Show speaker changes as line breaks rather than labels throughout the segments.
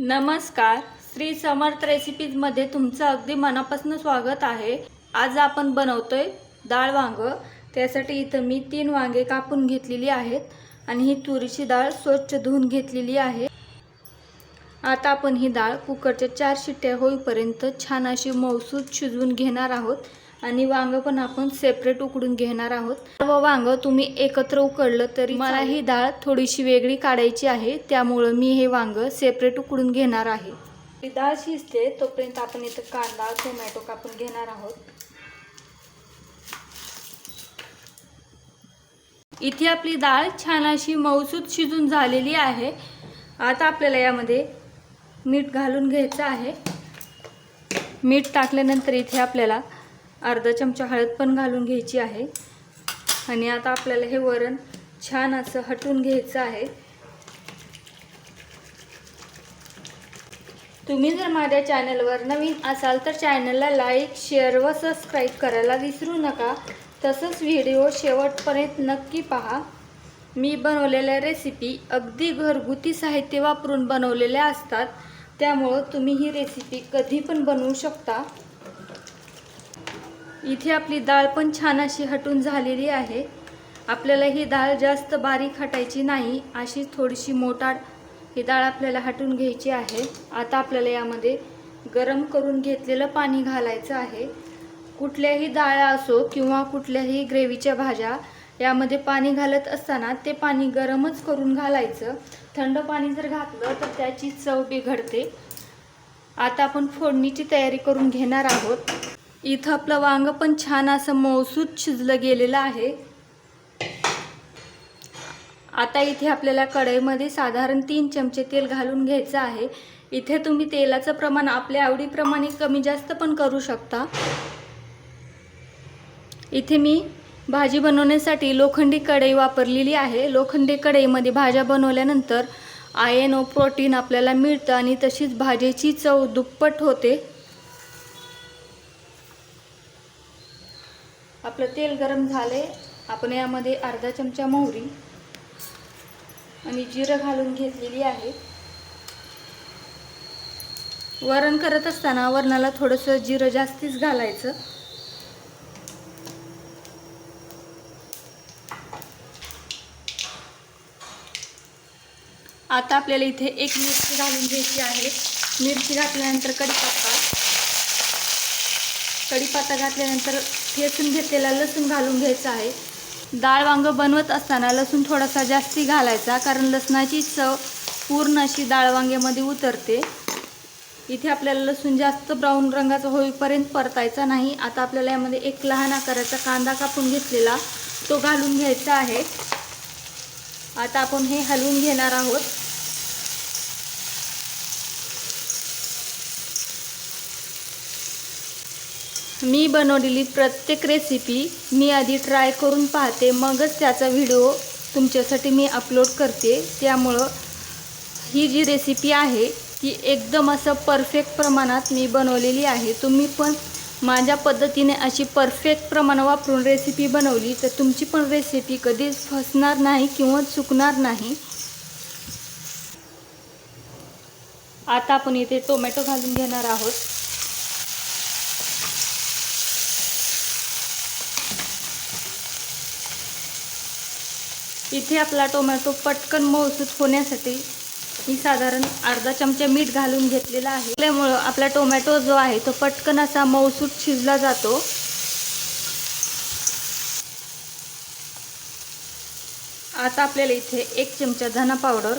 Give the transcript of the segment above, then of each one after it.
नमस्कार. श्री समर्थ रेसिपीजमध्ये तुमचं अगदी मनापासून स्वागत आहे. आज आपण बनवतोय डाळ वांग. त्यासाठी इथं मी तीन वांगे कापून घेतलेली आहेत आणि ही तुरीची डाळ स्वच्छ धुवून घेतलेली आहे. आता आपण ही डाळ कुकरच्या चार शिट्ट्या होईपर्यंत छान अशी मौसूद शिजवून घेणार आहोत. आणि वांग पण आपण सेपरेट उकडून घेणार आहोत. सर्व वांग तुम्ही एकत्र उकडलं तरी मला ही डाळ थोडीशी वेगळी काढायची आहे त्यामुळं मी हे वांग सेपरेट उकडून घेणार आहे. ही डाळ शिजते तोपर्यंत आपण इथं कांदा टोमॅटो कापून घेणार आहोत. इथे आपली डाळ छान अशी मौसूद शिजून झालेली आहे. आता आपल्याला यामध्ये मीठ घालून घ्यायचं आहे. मीठ टाकल्यानंतर इथे आपल्याला अर्धा चमचा हळद पण घालून घ्यायची आहे. आणि आता आपल्याला हे वरण छान असं हटून घ्यायचं आहे. तुम्ही जर माझ्या चॅनलवर नवीन असाल तर चॅनलला लाईक शेअर व सबस्क्राईब करायला विसरू नका. तसंच व्हिडिओ शेवटपर्यंत नक्की पहा. मी बनवलेल्या रेसिपी अगदी घरगुती साहित्य वापरून बनवलेल्या असतात. त्यामुळं तुम्ही ही रेसिपी कधी पण बनवू शकता. इथे आपली डाळ पण छान अशी हटून झालेली आहे. आपल्याला ही डाळ जास्त बारीक हटायची नाही अशी थोडीशी मोटाड ही डाळ आपल्याला हटून घ्यायची आहे. आता आपल्याला यामध्ये गरम करून घेतलेलं पाणी घालायचं आहे. कुठल्याही डाळ असो किंवा कुठल्याही ग्रेव्हीच्या भाज्या यामध्ये पाणी घालत असताना ते पाणी गरमच करून घालायचं. थंड पाणी जर घातलं तर त्याची चव बिघडते. आता आपण फोडणीची तयारी करून घेणार आहोत. इथं आपलं वांग पण छान असं मौसूद शिजलं गेलेलं आहे. आता इथे आपल्याला कढईमध्ये साधारण तीन चमचे तेल घालून घ्यायचं आहे. इथे तुम्ही तेलाचं प्रमाण आपल्या आवडीप्रमाणे कमी जास्त पण करू शकता. इथे मी भाजी बनवण्यासाठी लोखंडी कढई वापरलेली आहे. लोखंडी कढईमध्ये भाज्या बनवल्यानंतर आयन ओ प्रोटीन आपल्याला मिळतं आणि तशीच भाजीची चव दुप्पट होते. आपलं तेल गरम झाले आपण यामध्ये अर्धा चमचा मोहरी आणि जिरं घालून घेतलेली आहे. वरण करत असताना वरणाला थोडंसं जिरं जास्तीच घालायचं. आता आपल्याला इथे एक मिरची घालून घ्यायची आहे. मिरची घातल्यानंतर कढीपत्ता. कढीपत्ता घातल्यानंतर ठेचून घेतलेला लसूण घालून घ्यायचा आहे. डाळ वांगं बनवत असताना लसूण थोडासा जास्ती घालायचा कारण लसणाची चव पूर्ण अशी डाळ वांग्यामध्ये उतरते. इथे आपल्याला लसूण जास्त ब्राऊन रंगाचा होईपर्यंत परतायचा नाही. आता आपल्याला यामध्ये एक लहान आकाराचा कांदा कापून घेतलेला तो घालून घ्यायचा आहे. आता आपण हे हलवून घेणार आहोत. मी बनवलेली प्रत्येक रेसिपी मी आधी ट्राय करून पाहते. मगच त्याचा व्हिडिओ तुमच्यासाठी मी अपलोड करते. त्यामुळं ही जी रेसिपी आहे ती एकदम असं परफेक्ट प्रमाणात मी बनवलेली आहे. तुम्ही पण माझ्या पद्धतीने अशी परफेक्ट प्रमाण वापरून रेसिपी बनवली तर तुमची पण रेसिपी कधीच फसणार नाही किंवा चुकणार नाही. आता आपण इथे टोमॅटो घालून घेणार आहोत. इथे आपला टोमॅटो पटकन मऊसूत होण्यासाठी मी साधारण अर्धा चमचा मीठ घालून घेतलेला आहे. त्यामुळं आपला टोमॅटो जो आहे तो पटकन असा मऊसूत शिजला जातो. आता आपल्याला इथे एक चमचा धना पावडर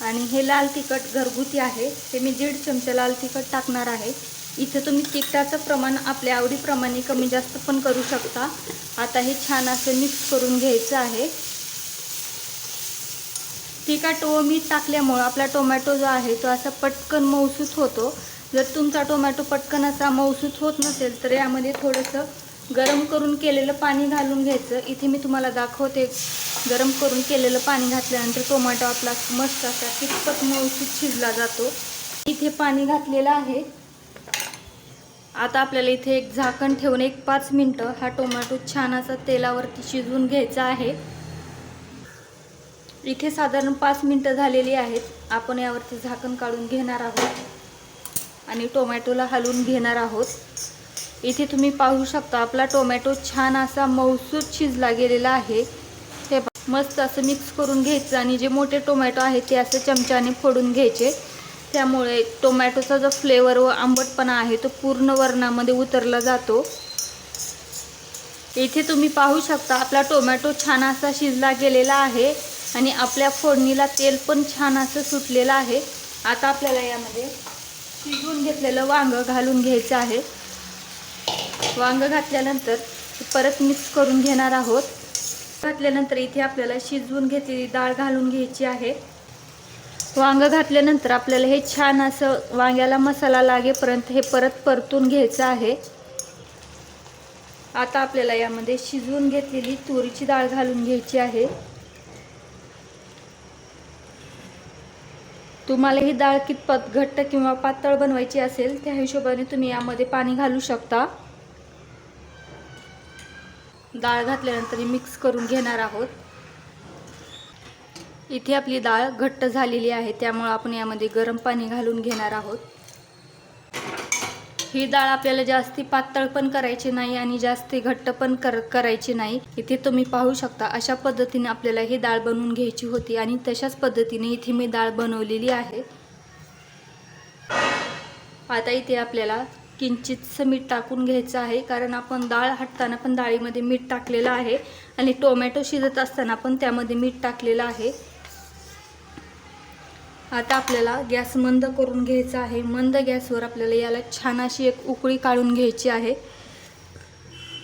आणि हे लाल तिखट घरगुती आहे. हे मी दीड चमचा लाल तिखट टाकणार आहे. इथे तुम्ही तिखटाचं प्रमाण आपल्या आवडीप्रमाणे कमी जास्त पण करू शकता. आता हे छान असं मिक्स करून घ्यायचं आहे. तिखा टो मीठ टाकल्यामुळं आपला टोमॅटो जो आहे तो असा पटकन मौसूत होतो. जर तुमचा टोमॅटो पटकन असा मौसूत होत नसेल तर यामध्ये थोडंसं गरम करून केलेलं पाणी घालून घ्यायचं. इथे मी तुम्हाला दाखवते. गरम करून केलेलं पाणी घातल्यानंतर टोमॅटो आपला मस्त असा कितपत मौसूत शिजला जातो. इथे पाणी घातलेलं आहे. आता आपल्याला इथे एक झाकण ठेवून एक पाच मिनटं हा टोमॅटो छान असा तेलावरती शिजवून घ्यायचा आहे. इथे साधारण पाच मिनटं झालेली आहेत. आपण यावरती झाकण काढून घेणार आहोत आणि टोमॅटोला हलवून घेणार आहोत. इथे तुम्ही पाहू शकता आपला टोमॅटो छान असा मौसूद शिजला गेलेला आहे. हे मस्त असं मिक्स करून घ्यायचं आणि जे मोठे टोमॅटो आहेत ते असं चमच्याने फोडून घ्यायचे. त्यामुळे टोमॅटोचा जो फ्लेवर व आंबटपणा आहे तो पूर्ण वरणामध्ये उतरला जातो. इथे तुम्ही पाहू शकता आपला टोमॅटो छान असा शिजला गेलेला आहे आणि आपल्या फोडणीला तेल पण छान असं सुटलेलं आहे. आता आपल्याला यामध्ये शिजवून घेतलेलं वांगं घालून घ्यायचं आहे. वांगं घातल्यानंतर परत मिक्स करून घेणार आहोत. घातल्यानंतर इथे आपल्याला शिजवून घेतलेली डाळ घालून घ्यायची आहे. वांगं घातल्यानंतर आपल्याला हे छान असं वांग्याला मसाला लागेपर्यंत हे परत परतून घ्यायचं आहे. आता आपल्याला यामध्ये शिजवून घेतलेली तुरीची डाळ घालून घ्यायची आहे. तुम्हाला ही डाळ कितपत घट्ट किंवा पातळ बनवायची असेल त्या हिशोबाने तुम्ही यामध्ये पाणी घालू शकता. डाळ घातल्यानंतर मिक्स करून घेणार आहोत. इथे आपली डाळ घट्ट झालेली आहे त्यामुळं आपण यामध्ये गरम पाणी घालून घेणार आहोत. ही डाळ आपल्याला जास्ती पातळ पण करायची नाही आणि जास्ती घट्ट पण कर करायची नाही. इथे तुम्ही पाहू शकता अशा पद्धतीने आपल्याला ही डाळ बनवून घ्यायची होती आणि तशाच पद्धतीने इथे मी डाळ बनवलेली आहे. आता इथे आपल्याला किंचितसं मीठ टाकून घ्यायचं आहे कारण आपण डाळ हटताना पण डाळीमध्ये मीठ टाकलेलं आहे आणि टोमॅटो शिजत असताना पण त्यामध्ये मीठ टाकलेलं आहे. आता आपल्याला गॅस मंद करून घ्यायचा आहे. मंद गॅसवर आपल्याला याला छान अशी एक उकळी काढून घ्यायची आहे.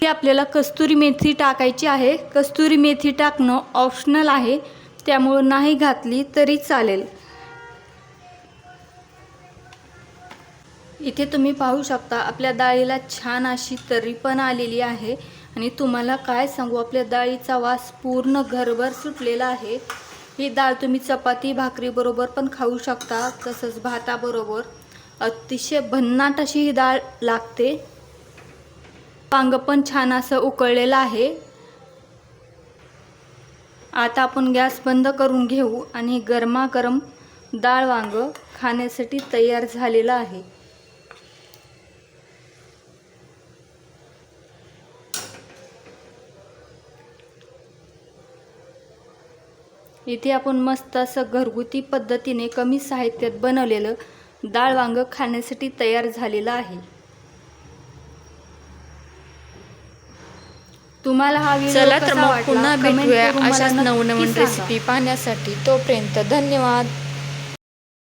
ही आपल्याला कस्तुरी मेथी टाकायची आहे. कस्तुरी मेथी टाकणं ऑप्शनल आहे. त्यामुळं नाही घातली तरी चालेल. इथे तुम्ही पाहू शकता आपल्या डाळीला छान अशी तर्री पण आलेली आहे. आणि तुम्हाला काय सांगू आपल्या डाळीचा वास पूर्ण घरभर सुटलेला आहे. ही डाळ तुम्ही चपाती भाकरीबरोबर पण खाऊ शकता तसंच भाताबरोबर. अतिशय भन्नाट अशी ही डाळ लागते. वांग पण छान असं उकळलेलं आहे. आता आपण गॅस बंद करून घेऊ आणि गरमागरम डाळ वांग खाण्यासाठी तयार झालेलं आहे. इथे आपण मस्त असं घरगुती पद्धतीने कमी साहित्यात बनवलेलं डाळ वांग खाण्यासाठी तयार झालेलं आहे तुम्हाला हा
चला तर मग? पुन्हा भेटूया अशाच नवनवीन. रेसिपी पाहण्यासाठी तोपर्यंत धन्यवाद